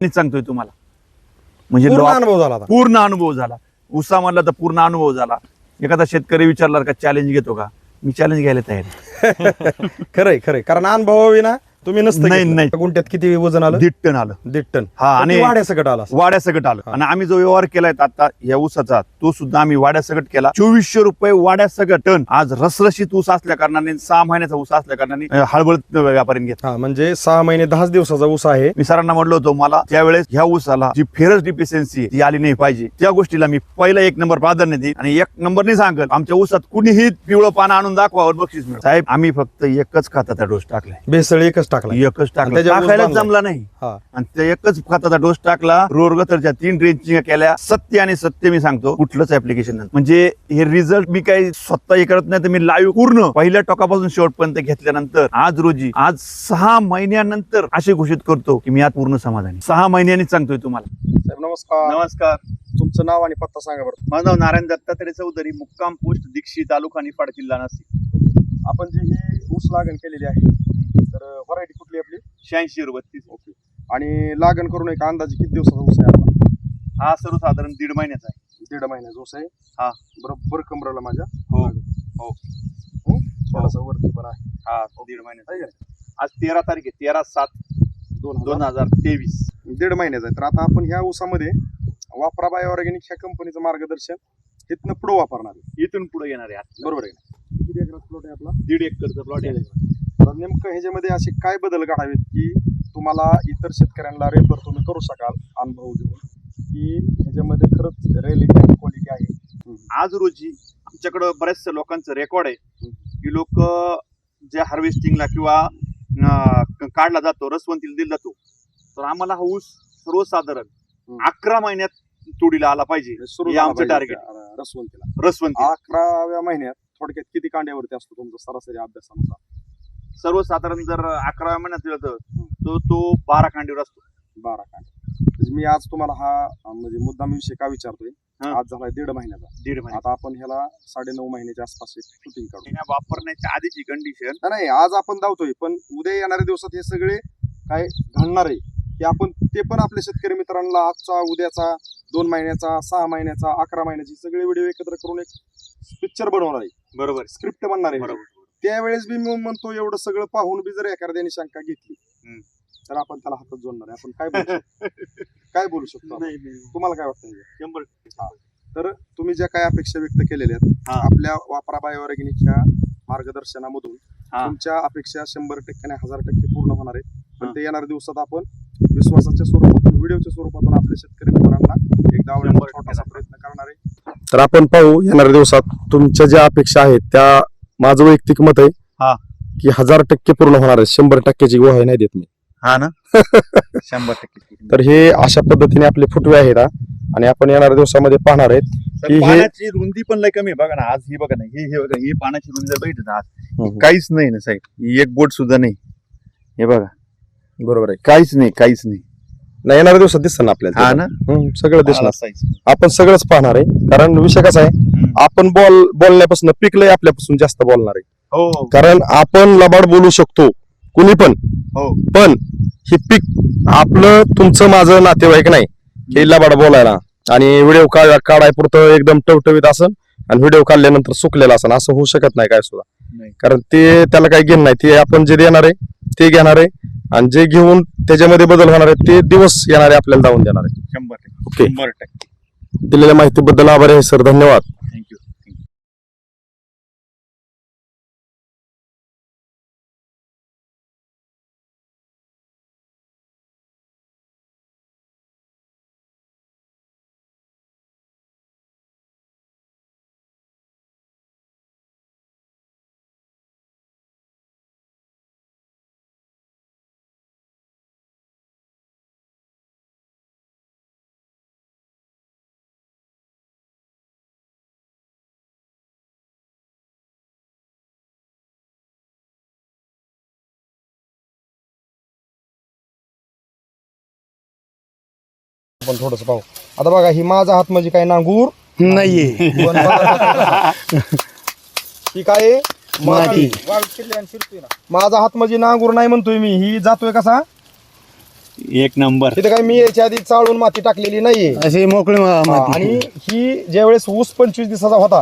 मी सांगतोय तुम्हाला. म्हणजे पूर्ण अनुभव झाला आता. पूर्ण अनुभव झाला. उसामधला तर पूर्ण अनुभव झाला. एखादा शेतकरी विचारला का चॅलेंज घेतो का? मी चॅलेंज घ्यायला तयार आहे. खरंय खरंय. कारण अनुभवावी ना तुम्ही नसतं नाही, घेतलं. नाही. गुंठ्यात किती वजन आलं? दीड टन आलं. दीड टन. हा आणि वाड्यासकट आला असं. वाड्या सकट आलं. आणि आम्ही जो व्यवहार केलाय आता या ऊसाचा तो सुद्धा आम्ही वाड्या सकट केला. चोवीसशे रुपये वाड्या सकट टन. आज रसरशीत ऊस असल्या कारणाने सहा महिन्याचा ऊस असल्या कारणाने अं, हळबळत व्यापाऱ्यांनी घेतला. हा म्हणजे सहा महिने दहाच दिवसाचा ऊस आहे. मी सरांना म्हटलं होतं मला त्यावेळेस ह्या ऊसाला जी फेरस डिफिशियन्सी ती आली नाही पाहिजे. त्या गोष्टीला मी पहिला एक नंबर प्राधान्य देईन आणि एक नंबरने सांगेल आमच्या ऊसात कुणीही पिवळं पानं आणून दाखवावर बक्षीस मिळेल साहेब आम्ही फक्त एकच खताचा डोस टाकलाय. भेसळ एकच टाकला. एकच त्याच्यावर. जमला नाही. हा. आणि ते एकच खताचा डोस टाकला. रोरगतरच्या तीन ड्रेंचिंग केल्या. सत्य आणि सत्य मी सांगतो. कुठलंच ऍप्लिकेशन म्हणजे हे रिझल्ट मी काही स्वतः हे करत नाही तर मी लाईव्ह पूर्ण पहिल्या टोकापासून शेवटपर्यंत घेतल्यानंतर आज रोजी आज सहा महिन्यानंतर असे घोषित करतो की मी आज पूर्ण समाधानी. सहा महिन्यांनी सांगतोय तुम्हाला. साहेब नमस्कार. नमस्कार. तुमचं नाव आणि पत्ता सांगा बरं. माझं नाव नारायण दत्तात्रय चौधरी मुक्काम पोस्ट दीक्षित तालुका निफाड जिल्हा नाशिक. आपण जी ही ऊस लागण केलेली आहे तर व्हरायटी कुठली आपली? शहाऐंशी बत्तीस ओके आणि लागण करून एक अंदाजे किती दिवसाचा ऊस आहे आपला? हा सर्वसाधारण दीड महिन्याचा आहे. दीड महिन्याचा ऊस आहे? हा. बरोबर कमराला माझ्या? हो. हो. थोडासा वरती पण आहे. हा दीड महिन्याचा. आहे का? आज तेरा तारीख आहे तेरा सात दोन दोन हजार हजार तेवीस. दीड महिन्याचा आहे. तर आता आपण ह्या ऊसामध्ये वापरा बाय ऑर्गॅनिक ह्या कंपनीचं मार्गदर्शन इथनं पुढं वापरणार आहे. इथून पुढे येणार आहे. आज. बरोबर आहे ना किती एकरात प्लॉट आहे आपला. दीड एकरचा प्लॉट आहे. तर नेमकं ह्याच्यामध्ये असे काय बदल घडावेत की तुम्हाला इतर शेतकऱ्यांना रेफर तुम्ही करू शकाल अनुभव घेऊन की ह्याच्यामध्ये खरंच रिअलिटी आणि क्वालिटी आहे. आज रोजी आमच्याकडं बऱ्याचशा लोकांचं रेकॉर्ड आहे की लोक ज्या हार्वेस्टिंगला किंवा काढला जातो रसवंतीला दिला जातो तर आम्हाला हा ऊस सर्वसाधारण. अकरा महिन्यात तुडीला आला पाहिजे. झाला आमचं. त्या रसवंतीला. रसवंती अकराव्या महिन्यात थोडक्यात किती कांड्यावरती असतो तुमचा सरासरी अभ्यासानुसार? सर्वसाधारण जर अकराव्या महिन्यात दिला तर तो तो बारा कांडीवर असतो. बारा कांडे म्हणजे मी आज तुम्हाला हा अं, म्हणजे मुद्दाम विषय का विचारतोय? हा. आज झालाय दीड महिन्याचा. दीड महिना आता आपण ह्याला साडे नऊ महिन्याच्या आसपास शूटिंग काढू महिना वापरण्याच्या आधीची कंडिशन नाही, नाही आज आपण धावतोय पण उद्या येणाऱ्या दिवसात हे सगळे काय घडणार आहे की आपण ते पण आपल्या शेतकरी मित्रांना आजचा उद्याचा दोन महिन्याचा सहा महिन्याचा अकरा महिन्याची सगळे व्हिडिओ एकत्र करून एक पिक्चर बनवणार आहे. बरोबर. स्क्रिप्ट बनणार आहे. बरोबर. त्यावेळेस बी मी म्हणतो एवढं सगळं पाहून बी जर एखाद्याने शंका घेतली. तर आपण त्याला हातात जोडणार आहे आपण काय बोलू काय बोलू शकतो. तुम्हाला काय वाटतं? शंभर तर तुम्ही ज्या काही अपेक्षा व्यक्त केलेल्या आहेत. आपल्या वापरा बायोऑर्गॅनिकच्या मार्गदर्शनामधून. तुमच्या अपेक्षा शंभर टक्के नाही हजार टक्के पूर्ण होणार आहेत पण. ते येणाऱ्या दिवसात आपण विश्वासाच्या स्वरूपातून व्हिडिओच्या स्वरूपातून आपल्या शेतकरी मित्रांना एकदा छोटासा प्रयत्न करणार आहे तर आपण पाहू येणाऱ्या दिवसात तुमच्या ज्या अपेक्षा आहेत त्या माझं वैयक्तिक मत आहे हा. की हजार टक्के पूर्ण होणार आहे. शंभर टक्क्याची ग्वाही नाही देत मी. हा ना? शंभर टक्के तर हे अशा पद्धतीने आपले फुटवे आहेत हा. आणि आपण येणाऱ्या दिवसामध्ये पाहणार आहेत तर हे- पाण्याची रुंदी पण लय कमी आहे. बघा ना आज ही बघा ना हे हे बघा ही पाण्याची रुंदी जर बघितली ना आज काहीच नाही ना साहेब. ही एक बोट सुद्धा नाही. हे बघा. बरोबर आहे. काहीच नाही काहीच नाही. नाही येणाऱ्या दिवसात दिसतं ना आपल्याला हा ते. ना? हम्म, सगळं दिसणार. आला size. आपण सगळंच पाहणार आहे. कारण विषय कसा आहे. आपण बॉल बोलण्यापासून पिकलंय आपल्यापासून जास्त बोलणार आहे. हो. कारण आपण लबाड बोलू शकतो कुणी पण. हो. पण हे पीक आपलं तुमचं माझं नातेवाईक नाही. हे लबाड बोलायला. आणि व्हिडिओ काढाय पुरतं एकदम टवटवीत असन आणि व्हिडिओ काढल्यानंतर सुकलेला असन. असं होऊ शकत नाही काय सुद्धा. कारण ते त्याला काही घेणं नाही. ते आपण जे देणार आहे ते घेणार आहे. आणि जे घेऊन त्याच्यामध्ये बदल होणार आहे ते दिवस येणारे आपल्याला जाऊन देणार आहे. शंभर टक्के. ओके. शंभर टक्के. दिलेल्या माहितीबद्दल आभार आहे सर. धन्यवाद. आपण थोडस पाहू. आता बघा ही माझा हात म्हणजे काय? नांगूर? नाहीये. पण बघा ही काय आहे? माती. माझा हात म्हणजे नांगूर नाही म्हणतोय मी. ही जातोय कसा? एक नंबर. तिथे काय मी याच्या आधी चाळून माती टाकलेली नाहीये. अशी मोकळी मा- हा, माती. आणि ही ज्यावेळेस ऊस पंचवीस दिवसाचा होता